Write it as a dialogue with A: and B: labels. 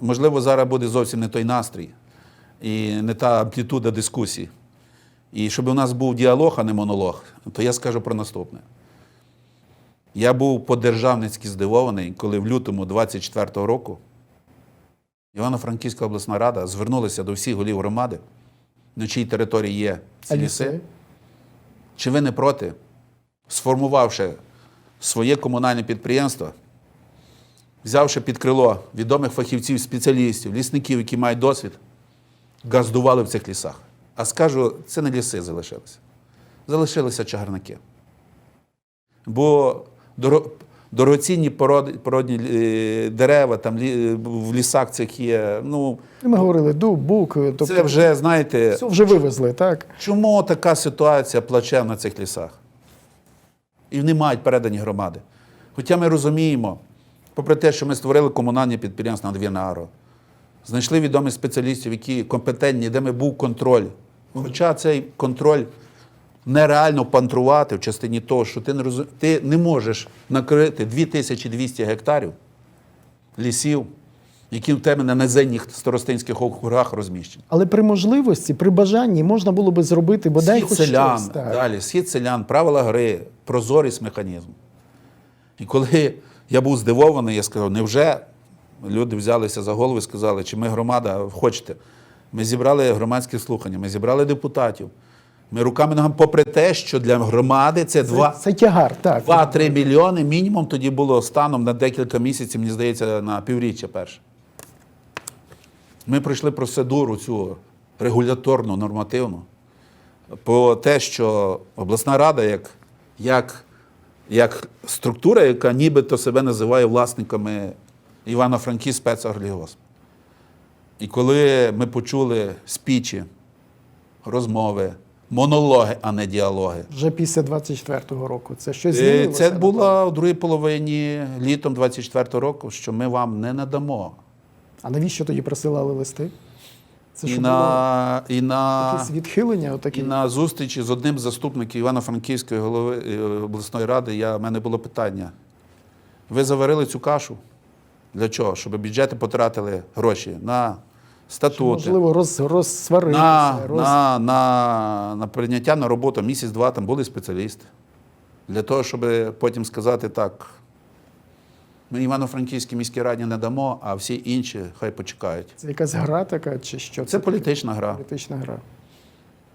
A: Можливо, зараз буде зовсім не той настрій і не та амплітуда дискусії. І щоб у нас був діалог, а не монолог, то я скажу про наступне. Я був по-державницьки здивований, коли в лютому 24-го року Івано-Франківська обласна рада звернулася до всіх голів громади, на чиїй території є ці ліси. Чи ви не проти, сформувавши своє комунальне підприємство, взявши під крило відомих фахівців, спеціалістів, лісників, які мають досвід, газдували в цих лісах. А скажу, це не ліси залишилися. Залишилися чагарники. Бо доро- дорогоцінні породи, породні е, дерева там в лісах цих є. Ну,
B: Ми говорили дуб, бук, тобто
A: це вже, знаєте,
B: все вже вивезли, так?
A: Чому така ситуація плачевна в цих лісах? І вони мають передані громади. Хоча ми розуміємо, попри те, що ми створили комунальні підприємства на Двінаро, знайшли відомих спеціалістів, які компетентні, де ми був контроль. Хоча цей контроль нереально пантрувати в частині того, що ти не, розу... ти не можеш накрити 2200 гектарів лісів, які в тебе на наземних старостинських округах розміщені.
B: Але при можливості, при бажанні можна було би зробити бодай
A: Схід
B: хоч
A: селян,
B: щось. Так.
A: далі, схід селян, правила гри, прозорість механізму. І коли я був здивований, я сказав, невже люди взялися за голову і сказали, чи ми громада хочете. Ми зібрали громадські слухання, ми зібрали депутатів. Ми руками ногами, попри те, що для громади це
B: Це,
A: два-
B: це тягар, так.
A: 2-3 мільйони мінімум тоді було станом на декілька місяців, мені здається, на півріччя перше. Ми пройшли процедуру цю регуляторну, нормативну, по те, що обласна рада, як, як, як структура, яка нібито себе називає власниками Івано-Франківськ спецагролігосп. І коли ми почули спічі, розмови, монологи, а не діалоги,
B: Вже після 24-го року. Це щось
A: Е,
B: змінилося?
A: Це було у другій половині літом 24-го року, що ми вам не надамо.
B: А навіщо тоді присилали листи? Це
A: І на, і, на,
B: якісь відхилення? Отакі?
A: і на зустрічі з одним з заступників Івано-Франківської голови е, обласної ради я, в мене було питання. Ви заварили цю кашу? Для чого? Щоб бюджети потратили гроші на
B: Що,
A: статути,
B: можливо, роз, розсваритися.
A: на,
B: роз...
A: на, на, на прийняття на роботу місяць-два там були спеціалісти. Для того, щоб потім сказати так. Ми Івано-Франківській міській раді не дамо, а всі інші хай почекають.
B: Це якась гра така, чи що?
A: Це політична гра.
B: політична гра.